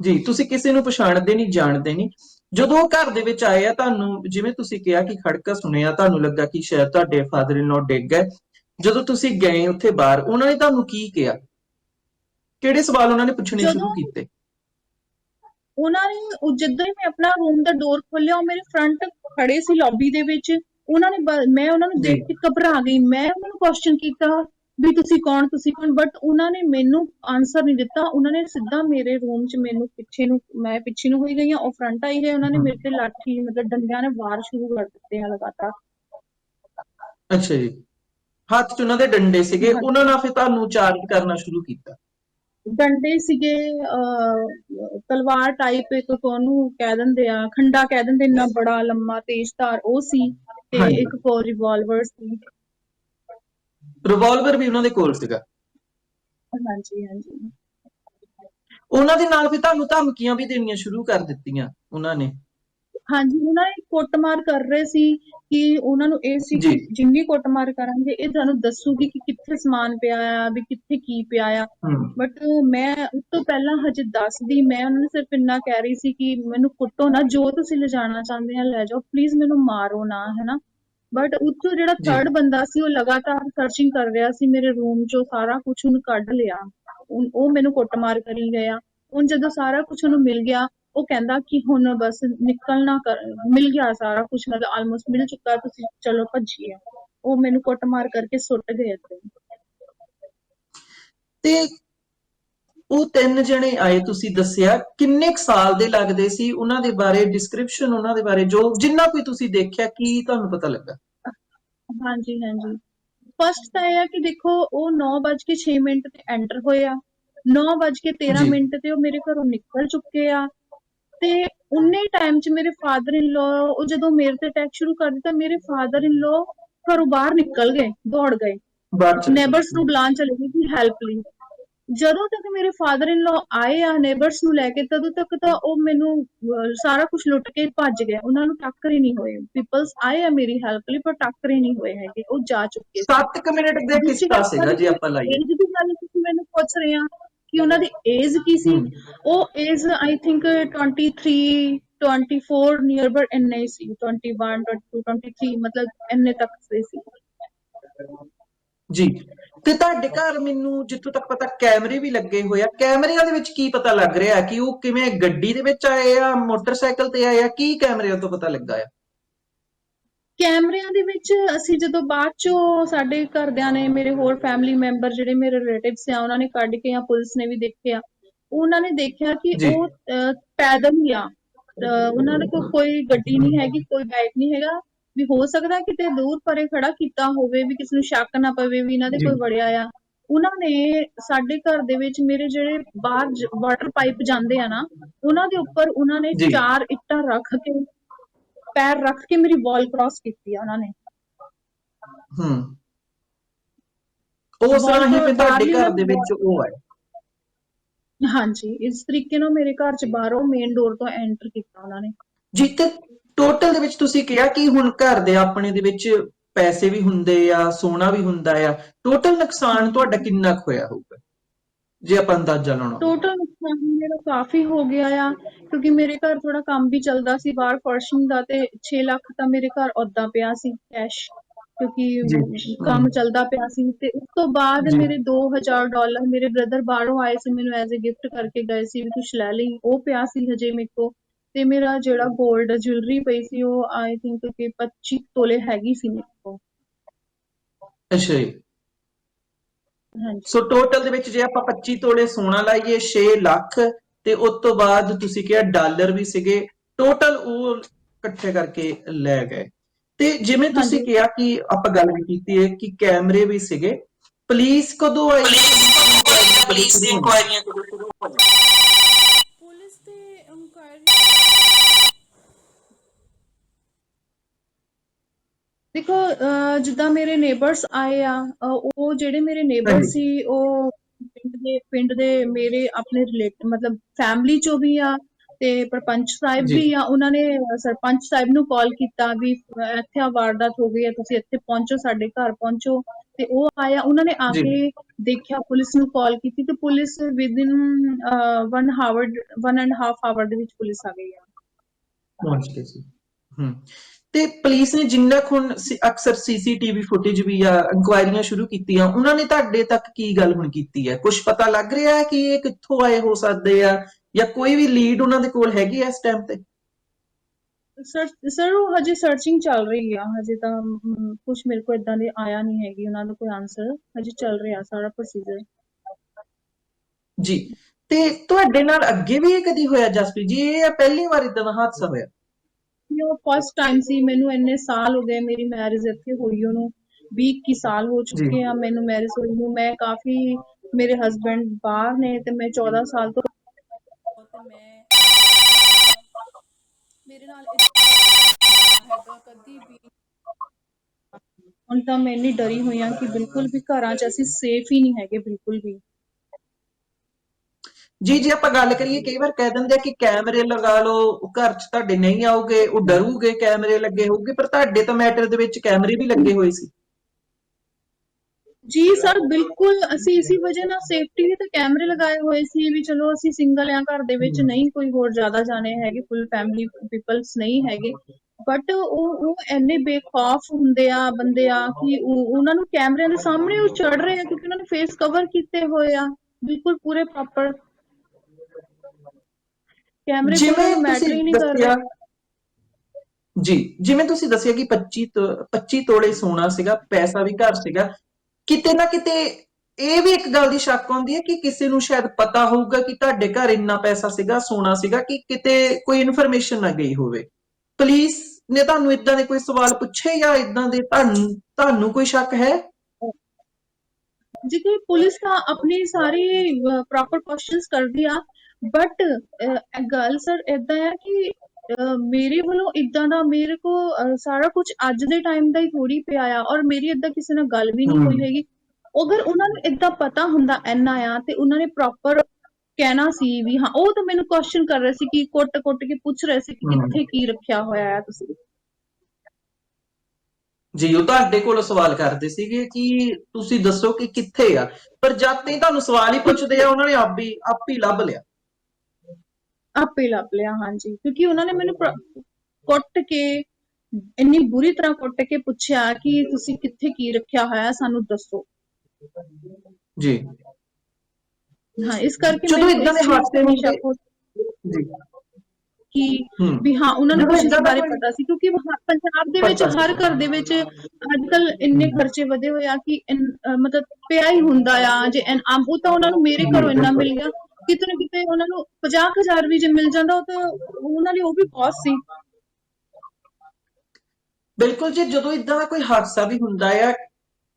ਜੀ ਤੁਸੀਂ ਕਿਸੇ ਨੂੰ ਪਛਾਣਦੇ ਨਹੀਂ ਜਾਣਦੇ ਨਹੀਂ। ਜਦੋਂ ਘਰ ਦੇ ਵਿੱਚ ਆਏ ਆ ਤੁਹਾਨੂੰ ਜਿਵੇਂ ਤੁਸੀਂ ਕਿਹਾ ਕਿ ਖੜਕਾ ਸੁਣਿਆ ਤੁਹਾਨੂੰ ਲੱਗਾ ਕਿ ਸ਼ਾਇਦ ਤੁਹਾਡੇ ਫਾਦਰ ਇਨ ਲਾ ਡਿੱਗ ਗਏ। ਜਦੋਂ ਤੁਸੀਂ ਗਏ ਉੱਥੇ ਬਾਹਰ ਉਹਨਾਂ ਨੇ ਤੁਹਾਨੂੰ ਕੀ ਕਿਹਾ? ਕਿਹੜੇ ਸਵਾਲ ਉਹਨਾਂ ਨੇ ਪੁੱਛਣੇ ਸ਼ੁਰੂ ਕੀਤੇ? ਉਹਨਾਂ ਨੇ ਜਿੱਦਾਂ ਹੀ ਮੈਂ ਆਪਣਾ ਰੂਮ ਦਾ ਡੋਰ ਖੋਲਿਆ ਉਹ ਮੇਰੇ ਫਰੰਟ ਖੜੇ ਸੀ ਲੌਬੀ ਦੇ ਵਿੱਚ। ਉਹਨਾਂ ਨੇ ਮੈਂ ਉਹਨਾਂ ਨੂੰ ਦੇਖ। ਕੇ ਘਬਰਾ ਗਈ। ਮੈਂ ਉਹਨਾਂ ਨੂੰ ਕੁਐਸਚਨ ਕੀਤਾ ਵੀ ਤੁਸੀਂ ਕੌਣ ਤੁਸੀਂ ਕੌਣ? ਬਟ ਉਹਨਾਂ ਨੇ ਮੈਨੂੰ ਆਨਸਰ ਨਹੀਂ ਦਿੱਤਾ। ਉਹਨਾਂ ਨੇ ਸਿੱਧਾ ਮੇਰੇ ਰੂਮ 'ਚ ਮੈਨੂੰ ਪਿੱਛੇ ਨੂੰ ਮੈਂ ਪਿੱਛੇ ਨੂੰ ਹੋਈ ਗਈ ਹਾਂ ਉਹ ਫਰੰਟ ਆਈ ਗਏ ਉਹਨਾਂ ਨੇ। ਮੇਰੇ ਤੇ ਲਾਠੀ ਮਤਲਬ ਡੰਡਿਆਂ ਨੇ ਵਾਰ ਸ਼ੁਰੂ ਕਰ ਦਿੱਤੇ ਆ ਲਗਾਤਾਰ। ਅੱਛਾ ਜੀ। ਹੱਥ 'ਚ ਉਹਨਾਂ ਦੇ ਡੰਡੇ ਸੀਗੇ। ਉਹਨਾਂ ਨਾਲ ਫਿਰ ਤੁਹਾਨੂੰ ਚਾਰਜ ਕਰਨਾ ਸ਼ੁਰੂ ਕੀਤਾ? ਡੰਡੇ ਸੀਗੇ ਤਲਵਾਰ ਟਾਈਪ ਇੱਕ ਉਹਨੂੰ ਕਹਿ ਦਿੰਦੇ ਆ। ਖੰਡਾ ਕਹਿ ਦਿੰਦੇ ਇੰਨਾ ਬੜਾ ਲੰਮਾ ਤੇਜ਼ਧਾਰ ਉਹ ਸੀ ਤੇ। ਇੱਕ ਕੋਲ ਰਿਵਾਲਵਰ ਸੀ। ਰਿਵਾਲਵਰ ਵੀ ਉਹਨਾਂ ਦੇ ਕੋਲ ਸੀਗਾ। ਹਾਂਜੀ ਹਾਂਜੀ। ਉਹਨਾਂ ਦੇ ਨਾਲ ਵੀ ਤੁਹਾਨੂੰ ਧਮਕੀਆਂ ਵੀ ਦੇਣੀਆਂ ਸ਼ੁਰੂ ਕਰ ਦਿੱਤੀਆਂ ਉਹਨਾਂ ਨੇ। ਹਾਂਜੀ ਉਹਨਾਂ ਨੇ ਕੁੱਟਮਾਰ ਕਰ ਰਹੇ ਸੀ ਕਿ ਉਹਨਾਂ ਨੂੰ ਇਹ ਸੀ ਕਿ। ਜਿੰਨੀ ਕੁੱਟਮਾਰ ਕਰਾਂਗੇ ਇਹ ਤੁਹਾਨੂੰ ਦੱਸੂਗੀ ਕਿ ਕਿੱਥੇ ਸਮਾਨ ਪਿਆ ਆ ਵੀ ਕਿੱਥੇ ਕੀ ਪਿਆ ਆ। ਬਟ ਮੈਂ ਉਸ ਤੋਂ ਪਹਿਲਾਂ ਹਜੇ ਦੱਸਦੀ ਮੈਂ ਉਹਨਾਂ ਨੂੰ ਸਿਰਫ ਇੰਨਾ ਕਹਿ ਰਹੀ ਸੀ ਕਿ ਮੈਨੂੰ ਕੁੱਟੋ ਨਾ ਜੋ ਤੁਸੀਂ ਲਿਜਾਣਾ ਚਾਹੁੰਦੇ ਆ ਲੈ ਜਾਓ ਪਲੀਜ਼ ਮੈਨੂੰ ਮਾਰੋ ਨਾ ਹੈਨਾ। ਬਟ ਉੱਥੋਂ ਜਿਹੜਾ। ਥਰਡ ਬੰਦਾ ਸੀ ਉਹ ਲਗਾਤਾਰ ਸਰਚਿੰਗ ਕਰ ਰਿਹਾ ਸੀ ਮੇਰੇ ਰੂਮ ਚੋਂ ਸਾਰਾ ਕੁਝ ਉਹਨੂੰ ਕੱਢ ਲਿਆ। ਉਹ ਮੈਨੂੰ ਕੁੱਟਮਾਰ ਕਰੀ ਗਿਆ। ਹੁਣ ਜਦੋਂ ਸਾਰਾ ਕੁਝ ਉਹਨੂੰ ਮਿਲ ਗਿਆ ਉਹ ਕਹਿੰਦਾ ਕਿ ਹੁਣ ਬਸ ਨਿਕਲਣਾ ਮਿਲ ਗਿਆ ਸਾਰਾ ਕੁਝ ਮਤਲਬ ਆਲਮੋਸਟ ਮਿਲ ਚੁੱਕਾ ਤੁਸੀਂ ਚਲੋ ਭੱਜੀਏ। ਉਹ ਮੈਨੂੰ ਕੁੱਟਮਾਰ ਕਰਕੇ ਸੁੱਟ ਗਏ ਤੇ ਉਹ ਤਿੰਨ ਜਣੇ ਆਏ ਤੁਸੀਂ ਦੱਸਿਆ ਕਿੰਨੇ ਕੁ ਸਾਲ ਦੇ ਲੱਗਦੇ ਸੀ? ਉਹਨਾਂ ਦੇ ਬਾਰੇ ਡਿਸਕ੍ਰਿਪਸ਼ਨ ਉਹਨਾਂ ਦੇ ਬਾਰੇ ਜੋ ਜਿੰਨਾ ਕੋਈ ਤੁਸੀਂ ਦੇਖਿਆ ਕੀ ਤੁਹਾਨੂੰ ਪਤਾ ਲੱਗਾ? ਹਾਂਜੀ ਹਾਂਜੀ। ਫਸਟ ਤਾਂ ਇਹ ਆ ਕਿ ਦੇਖੋ ਉਹ 9:06 ਮਿੰਟ ਤੇ ਐਂਟਰ ਹੋਏ ਆ। 9:13 ਜੀ। ਮਿੰਟ ਤੇ ਉਹ ਮੇਰੇ ਘਰੋਂ ਨਿਕਲ ਚੁੱਕੇ ਆ। ਤੇ ਉਨੇ ਟਾਈਮ 'ਚ ਮੇਰੇ ਫਾਦਰ ਇਨ ਲਾ ਉਹ ਜਦੋਂ ਮੇਰੇ ਤੇ ਅਟੈਕ ਸ਼ੁਰੂ ਕਰ ਦਿੱਤਾ ਮੇਰੇ ਫਾਦਰ ਇਨ ਲਾ ਘਰੋਂ ਬਾਹਰ ਨਿਕਲ ਗਏ ਦੌੜ ਗਏ। ਨੇਬਰਸ ਨੂੰ ਬੁਲਾਉਣ ਚਲੇ ਗਏ ਕਿ ਹੈਲਪ ਲਈ। ਜਦੋਂ ਤੱਕ ਮੇਰੇ ਫਾਦਰ ਇਨ ਲਾ ਆਏ ਆ ਨੇਬਰਸ ਨੂੰ ਲੈ ਕੇ ਤਦੋਂ ਤੱਕ ਤਾਂ ਉਹ ਮੈਨੂੰ ਅਹ, ਸਾਰਾ ਕੁਝ ਲੁੱਟ ਕੇ ਭੱਜ ਗਏ। ਉਹਨਾਂ ਨੂੰ ਟੱਕਰ ਹੀ ਨਹੀਂ ਹੋਏ। ਪੀਪਲਸ ਆਏ ਆ ਮੇਰੀ ਹੈਲਪ ਲਈ ਪਰ ਟੱਕਰ ਹੀ ਨਹੀਂ ਹੋਏ ਹੈਗੇ। ਉਹ ਜਾ ਚੁੱਕੇ ਸੀ। 7 ਮਿੰਟ ਦੇ ਦੂਸਰੀ ਕਿਸਤਾ ਗੱਲ ਸੀਗਾ ਜੇ ਆਪਾਂ ਲਾਈਏ? ਏਜ ਦੀ ਗੱਲ ਤੁਸੀਂ ਮੈਨੂੰ ਪੁੱਛ ਰਹੇ ਆ ਕਿ ਉਹਨਾਂ ਦੀ ਏਜ ਕੀ ਸੀ? ਹਮ। ਉਹ age I think 23 24 near about ਇੰਨੇ ਹੀ ਸੀ। 21 22 23 ਮਤਲਬ ਇੰਨੇ ਤੱਕ ਦੇ ਸੀ। ਜੀ। ਤੇ ਤੁਹਾਡੇ ਘਰ ਮੈਨੂੰ ਜਿੱਥੋਂ ਤੱਕ ਪਤਾ ਕੈਮਰੇ ਵੀ ਲੱਗੇ ਹੋਏ ਆ। ਕੈਮਰਿਆਂ ਦੇ ਵਿੱਚ ਕੀ ਪਤਾ ਲੱਗ ਰਿਹਾ ਕਿ ਉਹ ਕਿਵੇਂ ਗੱਡੀ ਦੇ ਵਿੱਚ ਆਏ ਆ ਮੋਟਰਸਾਈਕਲ ਤੇ ਆਏ ਆ ਕੀ ਕੈਮਰਿਆਂ ਤੋਂ ਪਤਾ ਲੱਗਾ ਆ? ਕੈਮਰਿਆਂ ਦੇ ਵਿੱਚ ਅਸੀਂ ਜਦੋਂ ਬਾਅਦ ਚੋਂ ਸਾਡੇ ਘਰਦਿਆਂ ਨੇ ਮੇਰੇ ਹੋਰ ਫੈਮਿਲੀ ਮੈਂਬਰ ਜਿਹੜੇ ਮੇਰੇ ਰਿਲੇਟਿਵਸ ਆ ਉਹਨਾਂ ਨੇ ਕੱਢ ਕੇ ਆ ਪੁਲਿਸ ਨੇ ਵੀ ਦੇਖਿਆ ਉਹਨਾਂ ਨੇ ਦੇਖਿਆ ਕਿ ਜੀ। ਉਹ ਪੈਦਲ ਹੀ ਆ। ਉਹਨਾਂ ਦੇ ਕੋਲ ਕੋਈ ਗੱਡੀ ਨਹੀਂ ਹੈਗੀ ਕੋਈ ਬਾਈਕ ਨਹੀਂ ਹੈਗਾ। ਵੀ ਹੋ ਸਕਦਾ ਕਿਤੇ ਦੂਰ ਪਰੇ ਖੜਾ ਕੀਤਾ ਹੋਵੇ ਵੀ ਕਿਸੇ ਨੂੰ ਸ਼ੱਕ ਨਾ ਪਵੇ ਵੀ ਇਹਨਾਂ ਦੇ। ਕੋਈ ਵੜਿਆ ਆ। ਉਹਨਾਂ ਨੇ ਸਾਡੇ ਘਰ ਦੇ ਵਿੱਚ ਮੇਰੇ ਜਿਹੜੇ ਬਾਹਰ ਵਾਟਰ ਪਾਈਪ ਜਾਂਦੇ ਆ ਨਾ ਉਹਨਾਂ ਦੇ ਉੱਪਰ ਉਹਨਾਂ ਨੇ। ਚਾਰ ਇੱਟਾਂ ਰੱਖ ਕੇ ਪੈਰ ਰੱਖ ਕੇ ਮੇਰੀ ਵਾਲ ਕ੍ਰਾਸ ਕੀਤੀ ਆ ਉਹਨਾਂ ਨੇ। ਹੂੰ। ਉਸ ਤਰ੍ਹਾਂ ਹੀ ਫਿਰ ਤੁਹਾਡੇ ਘਰ ਦੇ ਵਿੱਚ ਉਹ ਆਏ। ਹਾਂਜੀ ਇਸ ਤਰੀਕੇ ਨਾਲ ਮੇਰੇ ਘਰ ਚ ਬਾਹਰੋਂ ਮੇਨ ਡੋਰ ਤੋਂ ਐਂਟਰ ਕੀਤਾ ਉਹਨਾਂ ਨੇ। ਜੀ ਤੇ ਟੋਟਲ ਦੇ ਵਿੱਚ ਤੁਸੀਂ ਕਿਹਾ ਕਿ ਹੁਣ ਘਰ ਦੇ ਆਪਣੇ ਦੇ ਵਿੱਚ ਪੈਸੇ ਵੀ ਹੁੰਦੇ ਆ ਸੋਨਾ ਵੀ ਹੁੰਦਾ ਆ ਟੋਟਲ ਨੁਕਸਾਨ ਤੁਹਾਡਾ ਕਿੰਨਾ ਕੁ ਹੋਇਆ ਹੋਊਗਾ ਜੇ ਆਪਾਂ ਅੰਦਾਜ਼ਾ ਲਾਉਣਾ। ਟੋਟਲ ਨੁਕਸਾਨ ਮੇਰਾ ਕਾਫੀ ਹੋ ਗਿਆ ਆ ਕਿਉਂਕਿ ਮੇਰੇ ਘਰ ਥੋੜਾ ਕੰਮ ਵੀ ਚੱਲਦਾ ਸੀ ਬਾਹਰ ਫਰਸ਼ਿੰਗ ਦਾ ਤੇ 6 ਲੱਖ ਤਾਂ ਮੇਰੇ ਘਰ ਓਦਾਂ ਪਿਆ ਸੀ ਕੈਸ਼ ਕਿਉਂਕਿ। ਕੰਮ ਚੱਲਦਾ ਪਿਆ ਸੀ ਤੇ ਉਸ ਤੋਂ ਬਾਅਦ। ਮੇਰੇ 2000 ਡਾਲਰ ਮੇਰੇ ਬ੍ਰਦਰ ਬਾਹਰੋਂ ਆਏ ਸੀ ਮੈਨੂੰ ਐਜ਼ ਅ ਗਿਫਟ ਕਰਕੇ ਗਏ ਸੀ ਵੀ ਕੁਝ ਲੈ ਲਈ ਉਹ ਪਿਆ ਸੀ ਹਜੇ ਮੇਰੇ ਕੋਲ ਤੇ ਮੇਰਾ ਜਿਹੜਾ 골ਡ ਜੁਐਲਰੀ ਪਈ ਸੀ ਉਹ ਆਈ ਥਿੰਕ ਕਿ 25 ਤੋਲੇ ਹੈਗੀ ਸੀ ਮੇਰੇ ਕੋਲ। ਅੱਛਾ ਜੀ। ਹਾਂਜੀ। ਸੋ ਟੋਟਲ ਦੇ ਵਿੱਚ ਜੇ ਆਪਾਂ 25 ਤੋਲੇ ਸੋਨਾ ਲਾਈਏ 6 ਲੱਖ ਤੇ ਉਸ ਤੋਂ ਬਾਅਦ ਤੁਸੀਂ ਕਿਹਾ ਡਾਲਰ ਵੀ ਸੀਗੇ ਟੋਟਲ ਉਹ ਇਕੱਠੇ ਕਰਕੇ ਲੈ ਗਏ। ਤੇ ਜਿਵੇਂ ਤੁਸੀਂ। ਕਿਹਾ ਕਿ ਆਪਾਂ ਗੱਲ ਵੀ ਕੀਤੀ ਹੈ ਕਿ ਕੈਮਰੇ ਵੀ ਸੀਗੇ ਪੁਲਿਸ ਕਦੋਂ ਆਈ ਪੁਲਿਸ ਦੀ ਇਨਕੁਆਇਰੀਆਂ ਕਦੋਂ ਸ਼ੁਰੂ ਹੋਈਆਂ ਪੁਲਿਸ ਦੇ ਇਨਕੁਆਇਰੀ ਦੇਖੋ ਅਹ ਜਿੱਦਾਂ ਮੇਰੇ ਨੇਬਰਸ ਆਏ ਆ ਉਹ ਜਿਹੜੇ ਮੇਰੇ ਨੇਬਰ। ਸੀ ਉਹ ਪਿੰਡ ਦੇ ਪਿੰਡ ਦੇ ਮੇਰੇ ਆਪਣੇ ਰਿਲੇਟ ਮਤਲਬ ਫੈਮਿਲੀ ਚੋਂ ਵੀ ਆ ਤੇ ਸਰਪੰਚ ਸਾਹਿਬ। ਵੀ ਆ ਉਹਨਾਂ ਨੇ ਸਰਪੰਚ ਸਾਹਿਬ ਨੂੰ ਕਾਲ ਕੀਤਾ ਵੀ ਇੱਥੇ ਆ ਵਾਰਦਾਤ ਹੋ ਗਈ ਹੈ ਤੁਸੀਂ ਇੱਥੇ ਪਹੁੰਚੋ ਸਾਡੇ ਘਰ ਪਹੁੰਚੋ ਤੇ ਉਹ ਆਇਆ ਉਹਨਾਂ ਨੇ ਆ। ਕੇ ਦੇਖਿਆ ਪੁਲਿਸ ਨੂੰ ਕਾਲ ਕੀਤੀ ਤੇ police within 1 hour 1 and half hour ਦੇ ਵਿੱਚ ਪੁਲਿਸ ਆ ਗਈ ਆ ਪਹੁੰਚ ਗਏ ਸੀ ਹੂੰ ਤੇ ਪੁਲਿਸ ਨੇ ਜਿੰਨਾ ਸੀ- ਅਕਸਰ ਸੀਸੀਟੀਵੀ ਫੁਟੇਜ ਵੀ ਆ ਇਨਕੁਆਇਰੀਆਂ ਸ਼ੁਰੂ ਕੀਤੀਆਂ ਉਹਨਾਂ ਨੇ ਤੁਹਾਡੇ ਤੱਕ ਕੀ ਗੱਲ ਹੁਣ ਕੀਤੀ ਹੈ? ਕੁਝ ਪਤਾ ਲੱਗ ਰਿਹਾ ਹੈ ਕਿ ਇਹ ਕਿੱਥੋਂ ਆਏ ਹੋ ਸਕਦੇ ਆ? ਜਾਂ ਕੋਈ ਵੀ ਲੀਡ ਉਹਨਾਂ ਦੇ ਕੋਲ ਹੈਗੀ ਹੈ ਇਸ ਟਾਈਮ ਤੇ? ਸਰ ਸਰ ਉਹ ਹਜੇ ਸਰਚਿੰਗ ਚੱਲ ਰਹੀ ਆ। ਹਜੇ ਤਾਂ ਕੁਝ ਮੇਰੇ ਕੋਲ ਇਦਾਂ ਦੇ ਆਇਆ ਨਹੀਂ ਹੈਗੀ ਉਹਨਾਂ ਦਾ ਕੋਈ ਆਨਸਰ ਹਜੇ ਚੱਲ ਰਿਹਾ ਸਾਰਾ ਪ੍ਰੋਸੀਜਰ ਜੀ। ਤੇ ਤੁਹਾਡੇ ਨਾਲ ਅੱਗੇ ਵੀ ਇਹ ਕਦੀ ਹੋਇਆ ਜਸਪ੍ਰੀਤ ਜੀ? ਇਹ ਪਹਿਲੀ ਵਾਰ ਇਦਾਂ ਦਾ ਹਾਦਸਾ ਹੋਇਆ। ਉਹ ਫਸਟ ਟਾਈਮ ਸੀ ਮੈਨੂੰ ਇੰਨੇ ਸਾਲ ਹੋ ਗਏ ਮੇਰੀ ਮੈਰਿਜ ਇੱਥੇ ਹੋਈ ਉਹਨੂੰ 20 ਕੀ ਸਾਲ ਹੋ ਚੁੱਕੇ ਆ ਮੈਨੂੰ ਮੈਰਿਜ ਹੋਈ ਨੂੰ। ਮੈਂ ਕਾਫੀ ਮੇਰੇ ਹਸਬੰਡ ਬਾਹਰ ਨੇ ਤੇ ਮੈਂ 14 ਸਾਲ ਤੋਂ ਤੇ ਮੈਂ ਮੇਰੇ ਨਾਲ ਹੈਗਾ ਕਦੀ ਵੀ ਹੁਣ ਤਾਂ ਮੈਂ ਇੰਨੀ ਡਰੀ ਹੋਈ ਆ ਕਿ ਬਿਲਕੁਲ ਵੀ ਘਰਾਂ 'ਚ ਅਸੀਂ ਸੇਫ ਹੀ ਨਹੀਂ ਹੈਗੇ ਬਿਲਕੁਲ ਵੀ। ਜੀ, ਜੇ ਆਪਾਂ ਗੱਲ ਕਰੀਏ, ਕਈ ਵਾਰ ਕਹਿ ਦਿੰਦੇ ਆ ਕਿ ਕੈਮਰੇ ਲਗਾ ਲਓ ਘਰ 'ਚ ਤੁਹਾਡੇ ਨਹੀਂ ਆਉਗੇ, ਉਹ ਡਰੂਗੇ, ਕੈਮਰੇ ਲੱਗੇ ਹੋਊਗੇ, ਪਰ ਤੁਹਾਡੇ ਤਾਂ ਮੈਟਰ ਦੇ ਵਿੱਚ ਕੈਮਰੇ ਵੀ ਲੱਗੇ ਹੋਏ ਸੀ। ਜੀ, ਸਰ, ਬਿਲਕੁਲ ਅਸੀਂ ਇਸੇ ਵਜ੍ਹਾ ਨਾਲ ਸੇਫਟੀ ਦੇ ਤਾਂ ਕੈਮਰੇ ਲਗਾਏ ਹੋਏ ਸੀ ਵੀ ਚਲੋ ਅਸੀਂ ਸਿੰਗਲ ਆ ਘਰ ਦੇ ਵਿੱਚ ਨਹੀਂ ਕੋਈ ਹੋਰ ਜ਼ਿਆਦਾ ਜਾਣੇ ਹੈਗੇ ਫੁੱਲ ਫੈਮਿਲੀ ਪੀਪਲਸ ਨਹੀਂ ਹੈਗੇ। ਬਟ ਉਹ ਉਹ ਐਨੇ ਬੇਖੌਫ ਹੁੰਦੇ ਆ ਬੰਦੇ ਆ ਕਿ ਉਹਨਾਂ ਨੂੰ ਕੈਮਰਿਆਂ ਦੇ ਸਾਹਮਣੇ ਉਹ ਚੜ ਰਹੇ ਆ ਕਿਉਂਕਿ ਉਹਨਾਂ ਨੇ ਫੇਸ ਕਵਰ ਕੀਤੇ ਹੋਏ ਆ, ਬਿਲਕੁਲ ਪੂਰੇ ਪ੍ਰੋਪਰ ਕੈਮਰੇ ਜਿਵੇਂ ਕੋਈ ਮੈਟਰ ਤੁਸੀਂ ਹੀ ਨਹੀਂ ਕਰ ਦੱਸਿਆ ਰਹੇ। ਜੀ ਜਿਵੇਂ ਤੁਸੀਂ ਦੱਸਿਆ ਕਿ 25 ਤੋਂ 25 ਤੋਲੇ ਸੋਨਾ ਸੀਗਾ ਪੈਸਾ ਵੀ ਘਰ ਸੀਗਾ। ਕਿਤੇ ਨਾ ਕਿਤੇ ਇਹ ਵੀ ਇੱਕ ਗੱਲ ਦੀ ਸ਼ੱਕ ਆਉਂਦੀ ਹੈ ਕਿ ਕਿਸੇ ਨੂੰ ਸ਼ਾਇਦ ਪਤਾ ਹੋਊਗਾ ਕਿ ਤੁਹਾਡੇ ਘਰ ਇੰਨਾ ਪੈਸਾ ਸੀਗਾ ਸੋਨਾ ਸੀਗਾ ਕਿ ਕਿਤੇ ਕੋਈ ਇਨਫੋਰਮੇਸ਼ਨ ਨਾ ਗਈ ਹੋਵੇ। ਪੁਲਿਸ ਨੇ ਤੁਹਾਨੂੰ ਇਦਾਂ ਦੇ ਕੋਈ ਸਵਾਲ ਪੁੱਛੇ ਜਾਂ ਇਦਾਂ ਦੇ ਤੁਹਾਨੂੰ ਤੁਹਾਨੂੰ ਕੋਈ ਸ਼ੱਕ ਹੈ? ਜੀ ਕਿ ਪੁਲਿਸ ਤਾਂ ਆਪਣੀ ਸਾਰੀ ਪ੍ਰੋਪਰ ਕੁਐਸਚਨਸ ਕਰਦੀ ਆ ਬਟ ਗੱਲ ਸਰ ਇਦਾਂ ਹੈ ਕਿ ਮੇਰੇ ਵੱਲੋਂ ਇਦਾਂ ਦਾ ਮੇਰੇ ਕੋ ਸਾਰਾ ਕੁਝ ਅੱਜ ਦੇ ਟਾਈਮ ਦਾ ਹੀ ਥੋੜੀ ਪਿਆ ਆ ਔਰ ਮੇਰੀ ਇਦਾਂ ਕਿਸੇ ਨਾਲ ਗੱਲ ਵੀ ਨਹੀਂ। ਹੋਈ ਹੈਗੀ ਅਗਰ ਉਹਨਾਂ ਨੂੰ ਇਦਾਂ ਪਤਾ ਹੁੰਦਾ ਐਨਾ ਆ ਤੇ ਉਹਨਾਂ ਨੇ ਪ੍ਰੋਪਰ ਕਹਿਣਾ ਸੀ ਵੀ ਹਾਂ ਉਹ ਤਾਂ ਮੈਨੂੰ ਕੁਐਸਚਨ ਕਰ ਰਹੇ ਸੀ ਕਿ ਕੁੱਟ-ਕੁੱਟ ਕੇ ਪੁੱਛ ਰਹੇ ਸੀ ਕਿ। ਕਿੱਥੇ ਕੀ ਰੱਖਿਆ ਹੋਇਆ ਹੈ ਤੁਸੀਂ ਜੀ ਉਹ ਤੁਹਾਡੇ ਕੋਲ ਸਵਾਲ ਕਰਦੇ ਸੀਗੇ ਕਿ ਤੁਸੀਂ ਦੱਸੋ ਕਿ ਕਿੱਥੇ ਆ ਪਰ ਜਦ ਤੇ ਤੁਹਾਨੂੰ ਸਵਾਲ ਹੀ ਪੁੱਛਦੇ ਆ ਉਹਨਾਂ ਨੇ ਆਪ ਹੀ ਆਪ ਹੀ ਲੱਭ ਲਿਆ ਆਪੇ ਲੱਭ ਲਿਆ ਹਾਂਜੀ। ਕਿਉਂਕਿ ਉਹਨਾਂ ਨੇ ਮੈਨੂੰ ਪ੍ਰ- ਕੁੱਟ ਕੇ ਇੰਨੀ ਬੁਰੀ ਤਰ੍ਹਾਂ ਕੁੱਟ ਕੇ ਪੁੱਛਿਆ ਕਿ ਤੁਸੀਂ ਕਿੱਥੇ ਕੀ ਰੱਖਿਆ ਹੋਇਆ ਸਾਨੂੰ ਦੱਸੋ। ਜੀ। ਹਾਂ ਇਸ ਕਰਕੇ ਜਦੋਂ ਮੈਨੂੰ ਏਦਾਂ ਇਸ ਦੇ ਚੀਜ਼ ਹਾਦਸੇ ਹੁੰਦੇ- ਜੀ। ਕਿ ਹੂੰ। ਵੀ ਹਾਂ ਉਹਨਾਂ ਨੂੰ ਜਦੋਂ ਕੁਝ ਇਸ ਏਦਾਂ ਦਾ ਬਾਰੇ ਕੋਈ- ਪਤਾ ਸੀ ਕਿਉਂਕਿ ਪੰਜਾਬ ਦੇ ਵਿੱਚ ਪਤਾ। ਹਰ ਘਰ ਦੇ ਵਿੱਚ ਅੱਜ ਕੱਲ ਇੰਨੇ। ਖਰਚੇ ਵਧੇ ਹੋਏ ਆ ਕਿ ਇਨ- ਅਹ ਮਤਲਬ ਪਿਆ ਹੀ ਹੁੰਦਾ ਆ ਜੇ ਆਮ ਉਹ ਤਾਂ ਉਹਨਾਂ ਨੂੰ ਮੇਰੇ ਘਰੋਂ ਇੰਨਾ ਮਿਲ ਗਿਆ। ਕਿਤੇ ਨਾ ਕਿਤੇ ਉਹਨਾਂ ਨੂੰ 50000 ਵੀ ਜੇ ਮਿਲ ਜਾਂਦਾ ਉਹ ਤਾਂ ਉਹਨਾਂ ਲਈ ਉਹ ਵੀ ਬਹੁਤ ਸੀ। ਬਿਲਕੁਲ ਜੀ, ਜਦੋਂ ਇਦਾਂ ਦਾ ਕੋਈ ਹਾਦਸਾ ਵੀ ਹੁੰਦਾ ਆ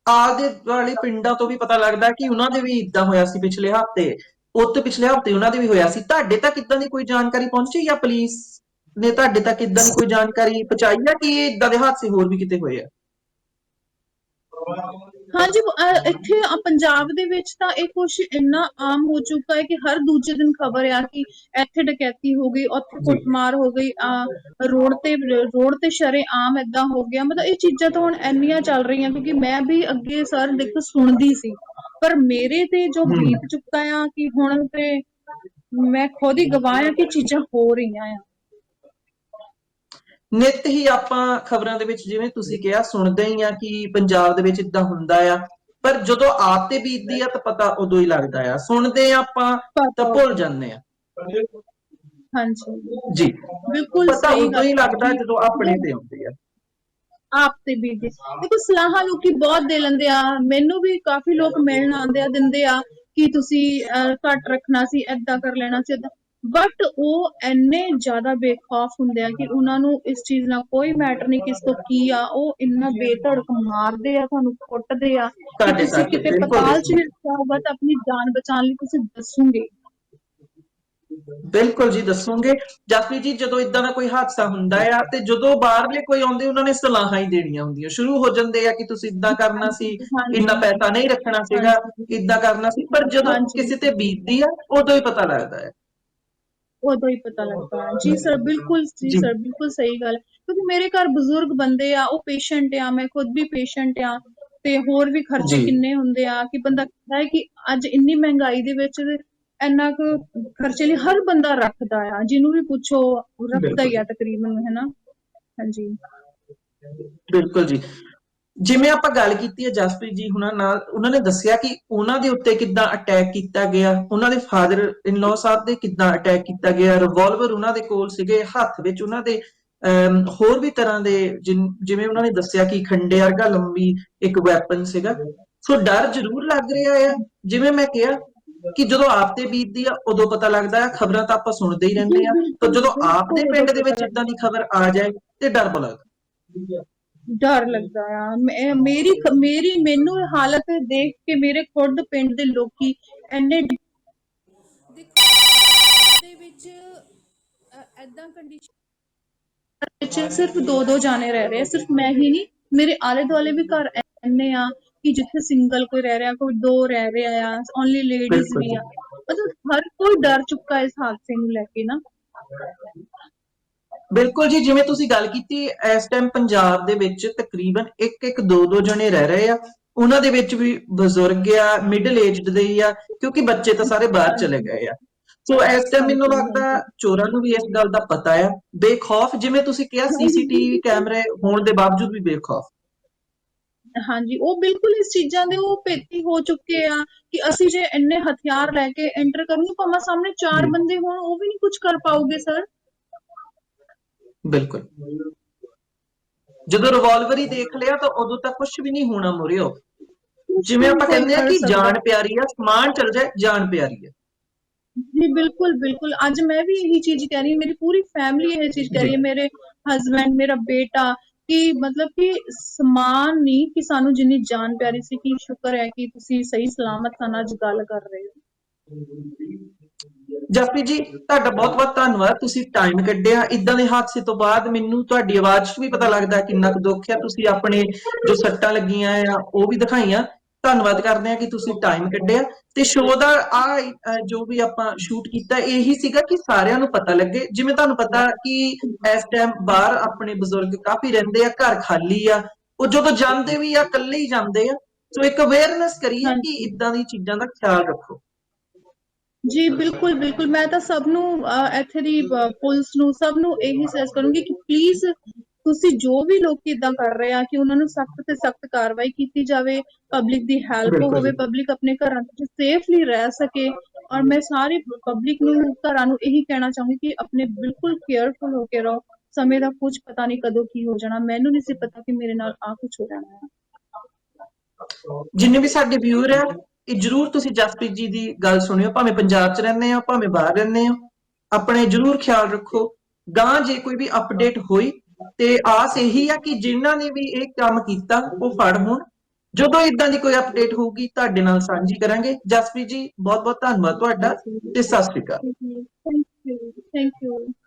ਆਦੇ ਵਾਲੇ ਪਿੰਡਾਂ ਤੋਂ ਵੀ ਪਤਾ ਲੱਗਦਾ ਕਿ ਉਹਨਾਂ ਦੇ ਵੀ ਇਦਾਂ ਹੋਇਆ ਸੀ ਪਿਛਲੇ ਹਫ਼ਤੇ, ਉਹ ਪਿਛਲੇ ਹਫ਼ਤੇ ਉਹਨਾਂ ਦੇ ਵੀ ਹੋਇਆ ਸੀ। ਤੁਹਾਡੇ ਤੱਕ ਇਦਾਂ ਦੀ ਕੋਈ ਜਾਣਕਾਰੀ ਪਹੁੰਚੀ ਜਾਂ ਪੁਲਿਸ ਨੇ ਤੁਹਾਡੇ ਤੱਕ ਇਦਾਂ ਦੀ ਕੋਈ ਜਾਣਕਾਰੀ ਪਹੁੰਚਾਈ ਆ ਕਿ ਇਹ ਇਦਾਂ ਦੇ ਹਾਦਸੇ ਹੋਰ ਵੀ ਕਿਤੇ ਹੋਏ ਆ? ਹਾਂਜੀ ਇੱਥੇ ਪੰਜਾਬ ਦੇ ਵਿੱਚ ਤਾਂ ਇਹ ਕੁਛ ਇੰਨਾ ਆਮ ਹੋ ਚੁੱਕਾ ਹੈ ਕਿ ਹਰ ਦੂਜੇ ਦਿਨ ਖਬਰ ਆ ਕਿ ਇੱਥੇ ਡਕੈਤੀ ਹੋ ਗਈ ਉੱਥੇ। ਕੁੱਟਮਾਰ ਹੋ ਗਈ ਆ ਰੋਡ ਤੇ ਰੋਡ ਤੇ ਸ਼ਰੇਆਮ ਏਦਾਂ ਹੋ ਗਿਆ ਮਤਲਬ ਇਹ ਚੀਜ਼ਾਂ ਤਾਂ ਹੁਣ ਇੰਨੀਆਂ ਚੱਲ ਰਹੀਆਂ ਕਿਉਂਕਿ ਮੈਂ ਵੀ ਅੱਗੇ ਸਰ ਦੇਖੋ ਸੁਣਦੀ ਸੀ ਪਰ ਮੇਰੇ ਤੇ ਜੋ। ਬੀਤ ਚੁੱਕਾ ਆ ਕਿ ਹੁਣ ਤੇ ਮੈਂ ਖੁਦ ਹੀ ਗਵਾਹ ਆ ਕਿ ਚੀਜ਼ਾਂ ਹੋ ਰਹੀਆਂ ਆ ਨਿਤ ਹੀ ਆਪਾਂ ਖਬਰਾਂ ਦੇ ਵਿੱਚ ਜਿਵੇਂ ਤੁਸੀਂ ਕਿਹਾ ਸੁਣਦੇ ਹੀ ਆ ਕਿ ਪੰਜਾਬ ਦੇ ਵਿੱਚ ਇਦਾਂ ਹੁੰਦਾ ਆ। ਪਰ ਜਦੋਂ ਆਪ ਤੇ ਬੀਤਦੀ ਆ ਤਾਂ ਪਤਾ ਉਦੋਂ ਹੀ ਲੱਗਦਾ ਆ। ਸੁਣਦੇ ਆ ਆਪਾਂ ਤਾਂ ਭੁੱਲ ਜਾਂਦੇ ਆ। ਹਾਂਜੀ। ਜੀ। ਬਿਲਕੁਲ ਪਤਾ ਸਹੀ ਉਦੋਂ ਹੀ ਲੱਗਦਾ ਜਦੋਂ ਆਪਣੇ ਤੇ ਆਉਂਦੀ ਆ। ਆਪ ਤੇ ਬੀਤੇ ਦੇਖੋ ਸਲਾਹਾਂ ਲੋਕੀ ਬਹੁਤ ਦੇ ਲੈਂਦੇ ਆ। ਮੈਨੂੰ ਵੀ ਕਾਫੀ ਲੋਕ ਮਿਲਣ ਆਉਂਦੇ ਆ ਦਿੰਦੇ ਆ ਕਿ ਤੁਸੀਂ ਘੱਟ ਰੱਖਣਾ ਸੀ ਏਦਾਂ ਕਰ ਲੈਣਾ ਸੀ ਏਦਾਂ। ਬਟ ਉਹ ਐਨੇ ਜ਼ਿਆਦਾ ਬੇਖੌਫ ਹੁੰਦੇ ਆ ਕਿ ਉਹਨਾਂ ਨੂੰ ਇਸ ਚੀਜ਼ ਨਾਲ ਕੋਈ ਮੈਟਰ ਨਹੀਂ ਕਿਸ ਤੋਂ ਕੀ ਆ ਉਹ ਇੰਨਾ ਬੇਧੜਕ ਮਾਰਦੇ ਆ ਤੁਹਾਨੂੰ ਕੁੱਟਦੇ ਆ ਤੁਹਾਡੇ ਤੁਸੀਂ ਕਿਤੇ ਪਤਾਲ ਚ ਰੱਖਿਆ ਹੋਊਗਾ ਤਾਂ ਆਪਣੀ ਜਾਨ ਬਚਾਉਣ ਲਈ ਤੁਸੀਂ ਦੱਸੋਗੇ। ਬਿਲਕੁਲ ਜੀ ਦੱਸੋਗੇ। ਜਸਪ੍ਰੀਤ ਜੀ ਜਦੋਂ ਇਦਾਂ ਦਾ ਕੋਈ ਹਾਦਸਾ ਹੁੰਦਾ ਆ ਤੇ ਜਦੋਂ ਬਾਹਰਲੇ ਕੋਈ ਆਉਂਦੇ ਉਹਨਾਂ ਨੇ ਸਲਾਹਾਂ ਹੀ ਦੇਣੀਆਂ ਹੁੰਦੀਆਂ। ਸ਼ੁਰੂ ਹੋ ਜਾਂਦੇ ਆ ਕਿ ਤੁਸੀਂ ਇਦਾਂ ਕਰਨਾ ਸੀ। ਇੰਨਾ ਪੈਸਾ ਨਹੀਂ ਰੱਖਣਾ ਸੀਗਾ ਇਦਾਂ ਕਰਨਾ ਸੀ ਪਰ ਜਦੋਂ। ਕਿਸੇ ਤੇ ਬੀਤਦੀ ਆ ਉਦੋਂ ਹੀ ਪਤਾ ਲੱਗਦਾ ਹੈ। ਉਦੋਂ ਹੀ ਪਤਾ ਲੱਗਦਾ ਜੀ ਸਰ ਬਿਲਕੁਲ ਜੀ। ਸਰ ਬਿਲਕੁਲ ਸਹੀ ਗੱਲ ਕਿਉਂਕਿ ਮੇਰੇ ਘਰ ਬਜ਼ੁਰਗ ਬੰਦੇ ਆ ਉਹ ਪੇਸ਼ੈਂਟ ਆ ਮੈਂ ਖੁਦ ਵੀ ਪੇਸ਼ੈਂਟ ਆ ਤੇ ਹੋਰ ਵੀ ਖਰਚੇ। ਕਿੰਨੇ ਹੁੰਦੇ ਆ ਕਿ ਬੰਦਾ ਕਹਿੰਦਾ ਹੈ ਕਿ ਅੱਜ ਇੰਨੀ ਮਹਿੰਗਾਈ ਦੇ ਵਿੱਚ ਇੰਨਾ ਕੁ ਖਰਚੇ ਲਈ ਹਰ ਬੰਦਾ ਰੱਖਦਾ ਆ ਜਿਹਨੂੰ ਵੀ ਪੁੱਛੋ ਰੱਖਦਾ ਹੀ ਆ ਤਕਰੀਬਨ ਹੈ ਨਾ ਹਾਂਜੀ ਬਿਲਕੁਲ ਜੀ ਜਿਵੇਂ ਆਪਾਂ ਗੱਲ ਕੀਤੀ ਹੈ ਜਸਪ੍ਰੀਤ ਜੀ ਹੁਣਾਂ ਨਾਲ, ਉਹਨਾਂ ਨੇ ਦੱਸਿਆ ਕਿ ਉਹਨਾਂ ਦੇ ਉੱਤੇ ਕਿੱਦਾਂ ਅਟੈਕ ਕੀਤਾ ਗਿਆ, ਉਹਨਾਂ ਦੇ ਫਾਦਰ ਇਨ ਲਾਅ ਸਾਹਿਬ ਦੇ ਕਿੱਦਾਂ ਅਟੈਕ ਕੀਤਾ ਗਿਆ ਰਿਵਾਲਵਰ ਉਹਨਾਂ ਦੇ ਕੋਲ ਸੀਗੇ, ਹੱਥ ਵਿੱਚ ਉਹਨਾਂ ਦੇ ਹੋਰ ਵੀ ਤਰ੍ਹਾਂ ਦੇ ਜਿਵੇਂ ਉਹਨਾਂ ਨੇ ਦੱਸਿਆ ਕਿ ਖੰਡੇ ਵਰਗਾ ਲੰਬੀ ਇੱਕ ਵੈਪਨ ਸੀਗਾ। ਸੋ ਡਰ ਜ਼ਰੂਰ ਲੱਗ ਰਿਹਾ ਆ। ਜਿਵੇਂ ਮੈਂ ਕਿਹਾ ਕਿ ਜਦੋਂ ਆਪ ਤੇ ਬੀਤਦੀ ਆ, ਉਦੋਂ ਪਤਾ ਲੱਗਦਾ ਆ, ਖਬਰਾਂ ਤਾਂ ਆਪਾਂ ਸੁਣਦੇ ਹੀ ਰਹਿੰਦੇ ਆ। ਤਾਂ ਜਦੋਂ ਆਪ ਦੇ ਪਿੰਡ ਦੇ ਵਿੱਚ ਇਦਾਂ ਦੀ ਖਬਰ ਆ ਜਾਏ, ਤੇ ਡਰ ਪਾ ਲੱਗਦਾ। ਡਰ ਲੱਗਦਾ ਆ। ਮੈਂ- ਮੇਰੀ ਮੇਰੀ ਮੈਨੂੰ ਇਹ ਹਾਲਤ ਦੇਖ ਕੇ ਮੇਰੇ ਖੁਦ ਪਿੰਡ ਦੇ ਲੋਕੀ ਐਨੇ ਦੇਖੋ ਦੇ ਵਿੱਚ ਐਦਾਂ ਕੰਡੀਸ਼ਨ ਵਿੱਚ ਸਿਰਫ ਦੋ ਦੋ ਜਾਣੇ ਰਹਿ ਰਹੇ ਆ। ਸਿਰਫ ਮੈਂ ਹੀ ਨਹੀਂ ਮੇਰੇ ਆਲੇ ਦੁਆਲੇ ਵੀ ਘਰ ਐਨੇ ਆ ਕਿ ਜਿੱਥੇ ਸਿੰਗਲ ਕੋਈ ਰਹਿ ਰਿਹਾ ਕੋਈ ਦੋ ਰਹਿ ਰਿਹਾ ਆ ਓਨਲੀ ਲੇਡੀਜ਼। ਵੀ ਆ। ਮਤਲਬ ਹਰ ਕੋਈ ਡਰ ਚੁੱਕਾ ਇਸ ਹਾਦਸੇ ਨੂੰ ਲੈ ਕੇ ਨਾ। ਬਿਲਕੁਲ ਜੀ ਜਿਵੇਂ ਤੁਸੀਂ ਗੱਲ ਕੀਤੀ ਇਸ ਟਾਈਮ ਪੰਜਾਬ ਦੇ ਵਿੱਚ ਤਕਰੀਬਨ ਇੱਕ ਇੱਕ ਦੋ ਦੋ ਜਣੇ ਰਹਿ ਰਹੇ ਆ। ਉਹਨਾਂ ਦੇ ਵਿੱਚ ਵੀ ਬਜ਼ੁਰਗ ਆ ਮਿਡਲ ਏਜਡ ਦੇ ਹੀ ਆ ਕਿਉਂਕਿ ਬੱਚੇ ਤਾਂ ਸਾਰੇ ਬਾਹਰ ਚਲੇ ਗਏ ਆ। ਸੋ ਇਸ ਟਾਈਮ ਮੈਨੂੰ ਲੱਗਦਾ ਚੋਰਾਂ ਨੂੰ ਵੀ ਇਸ ਗੱਲ ਦਾ ਪਤਾ ਆ ਬੇਖੌਫ ਜਿਵੇਂ ਤੁਸੀਂ ਕਿਹਾ ਸੀਸੀਟੀਵੀ ਕੈਮਰੇ ਹੋਣ ਦੇ ਬਾਵਜੂਦ ਵੀ ਬੇਖੌਫ। ਹਾਂਜੀ ਉਹ ਬਿਲਕੁਲ ਇਸ ਚੀਜ਼ਾਂ ਦੇ ਉਹ ਭੇਤੀ ਹੋ ਚੁੱਕੇ ਆ ਕਿ ਅਸੀਂ ਜੇ ਇੰਨੇ ਹਥਿਆਰ ਲੈ ਕੇ ਐਂਟਰ ਕਰੂਗੇ ਭਾਵੇਂ ਸਾਹਮਣੇ ਚਾਰ। ਬੰਦੇ ਹੋਣ ਉਹ ਵੀ ਨਹੀਂ ਕੁਝ ਕਰ ਪਾਉਗੇ ਸਰ ਬਿਲਕੁਲ। ਜਦੋਂ ਰਿਵਾਲਵਰ ਹੀ ਦੇਖ ਲਿਆ ਤਾਂ ਉਦੋਂ ਤਾਂ ਕੁਝ ਵੀ ਨਹੀਂ ਹੋਣਾ ਮੁਰਿਓ। ਜਿਵੇਂ ਆਪਾਂ ਕਹਿੰਦੇ ਆ ਕਿ ਜਾਨ ਪਿਆਰੀ ਆ ਸਮਾਨ ਚਲ ਜਾਏ ਜਾਨ ਪਿਆਰੀ ਆ। ਜੀ ਬਿਲਕੁਲ ਬਿਲਕੁਲ। ਅੱਜ ਮੈਂ ਵੀ ਇਹੀ ਚੀਜ਼ ਕਹਿ ਰਹੀ ਹਾਂ ਮੇਰੀ ਪੂਰੀ ਫੈਮਿਲੀ ਇਹ ਚੀਜ਼ ਕਹਿ ਰਹੀ ਹੈ ਮੇਰੇ ਹਸਬੰਡ ਮੇਰਾ ਬੇਟਾ ਕਿ ਮਤਲਬ ਕਿ ਸਮਾਨ ਨਹੀਂ ਕਿ ਸਾਨੂੰ ਜਿੰਨੀ ਜਾਨ ਪਿਆਰੀ ਸੀ ਕਿ ਸ਼ੁਕਰ ਹੈ ਕਿ ਤੁਸੀਂ ਸਹੀ ਸਲਾਮਤ ਸਾਨੂੰ ਅੱਜ ਗੱਲ ਕਰ ਰਹੇ ਹੋ। ਜਸਪ੍ਰੀਤ ਜੀ ਤੁਹਾਡਾ ਬਹੁਤ-ਬਹੁਤ ਧੰਨਵਾਦ ਤੁਸੀਂ ਟਾਈਮ ਕੱਢਿਆ। ਇਦਾਂ ਦੇ ਹਾਦਸੇ ਤੋਂ ਬਾਅਦ ਮੈਨੂੰ ਤੁਹਾਡੀ ਆਵਾਜ਼ 'ਚ ਵੀ ਪਤਾ ਲੱਗਦਾ ਕਿੰਨਾ ਕੁ ਦੁੱਖ ਹੈ। ਤੁਸੀਂ ਆਪਣੇ ਜੋ ਸੱਟਾਂ ਲੱਗੀਆਂ ਆ ਉਹ ਵੀ ਦਿਖਾਈਆਂ। ਧੰਨਵਾਦ ਕਰਦੇ ਆ ਕਿ ਤੁਸੀਂ ਟਾਈਮ ਕੱਢਿਆ। ਤੇ ਸ਼ੋਅ ਦਾ ਆ ਜੋ ਵੀ ਆਪਾਂ ਸ਼ੂਟ ਕੀਤਾ ਇਹੀ ਸੀਗਾ ਕਿ ਸਾਰਿਆਂ ਨੂੰ ਪਤਾ ਲੱਗੇ। ਜਿਵੇਂ ਤੁਹਾਨੂੰ ਪਤਾ ਕਿ ਇਸ ਟਾਈਮ ਬਾਹਰ ਆਪਣੇ ਬਜ਼ੁਰਗ ਕਾਫੀ ਰਹਿੰਦੇ ਆ ਘਰ ਖਾਲੀ ਆ। ਉਹ ਜਦੋਂ ਜਾਂਦੇ ਵੀ ਆ ਇਕੱਲੇ ਹੀ ਜਾਂਦੇ ਆ। ਸੋ ਇੱਕ ਅਵੇਅਰਨੈਸ ਕਰੀਏ ਕਿ। ਇਦਾਂ ਦੀ ਚੀਜ਼ਾਂ ਦਾ ਖਿਆਲ ਰੱਖੋ। ਜੀ ਬਿਲਕੁਲ ਬਿਲਕੁਲ। ਮੈਂ ਤਾਂ ਸਭ ਨੂੰ ਅਹ, ਇੱਥੇ ਦੀ ਅਹ, ਪੁਲਿਸ ਨੂੰ ਸਭ ਨੂੰ ਇਹੀ ਸਜੈਸਟ ਕਰੂੰਗੀ ਕਿ ਪਲੀਜ਼ ਤੁਸੀਂ ਜੋ ਵੀ ਲੋਕ ਇਦਾਂ ਕਰ ਰਹੇ ਆ ਕਿ ਉਹਨਾਂ ਨੂੰ ਸਖਤ ਤੇ ਸਖਤ ਕਾਰਵਾਈ ਕੀਤੀ ਜਾਵੇ ਪਬਲਿਕ ਦੀ ਹੈਲਪ ਬਿਲਕੁਲ ਹੋਵੇ ਜੀ। ਪਬਲਿਕ ਆਪਣੇ ਘਰਾਂ ਵਿੱਚ ਸੇਫਲੀ ਰਹਿ ਸਕੇ। ਔਰ ਮੈਂ ਸਾਰੀ ਪਬਲਿਕ ਨੂੰ ਘਰਾਂ ਨੂੰ ਇਹੀ ਕਹਿਣਾ ਚਾਹੂੰਗੀ ਕਿ ਆਪਣੇ ਬਿਲਕੁਲ ਕੇਅਰਫੁਲ ਹੋ ਕੇ ਰਹੋ। ਸਮੇਂ ਦਾ ਕੁਝ ਪਤਾ ਨਹੀਂ ਕਦੋਂ ਕੀ ਹੋ ਜਾਣਾ। ਮੈਨੂੰ ਨਹੀਂ ਸੀ ਪਤਾ ਕਿ ਮੇਰੇ ਨਾਲ ਆ ਕੁਝ ਹੋ ਜਾਣਾ। ਹੈ ਜਿੰਨੇ ਵੀ ਸਾਡੇ ਵਿਊਅਰ ਆ ਇਹ ਜਰੂਰ ਤੁਸੀਂ ਜਸਪ੍ਰੀਤ ਜੀ ਦੀ ਗੱਲ ਸੁਣਿਓ, ਭਾਵੇਂ ਪੰਜਾਬ 'ਚ ਰਹਿੰਦੇ ਆ ਭਾਵੇਂ ਬਾਹਰ ਰਹਿੰਦੇ ਆ ਆਪਣੇ ਜਰੂਰ ਖਿਆਲ ਰੱਖੋ। ਗਾਂ ਜੇ ਕੋਈ ਵੀ ਅਪਡੇਟ ਹੋਈ, ਤੇ ਆਸ ਇਹੀ ਆ ਕਿ ਜਿਨ੍ਹਾਂ ਨੇ ਵੀ ਇਹ ਕੰਮ ਕੀਤਾ, ਉਹ ਫੜ ਹੋਣ। ਜਦੋਂ ਇਦਾਂ ਦੀ ਕੋਈ ਅਪਡੇਟ ਹੋਊਗੀ, ਤੁਹਾਡੇ ਨਾਲ ਸਾਂਝੀ ਕਰਾਂਗੇ। ਜਸਪ੍ਰੀਤ ਜੀ ਬਹੁਤ ਬਹੁਤ ਧੰਨਵਾਦ ਤੁਹਾਡਾ, ਤੇ Sat Sri Akal. Thank you thank you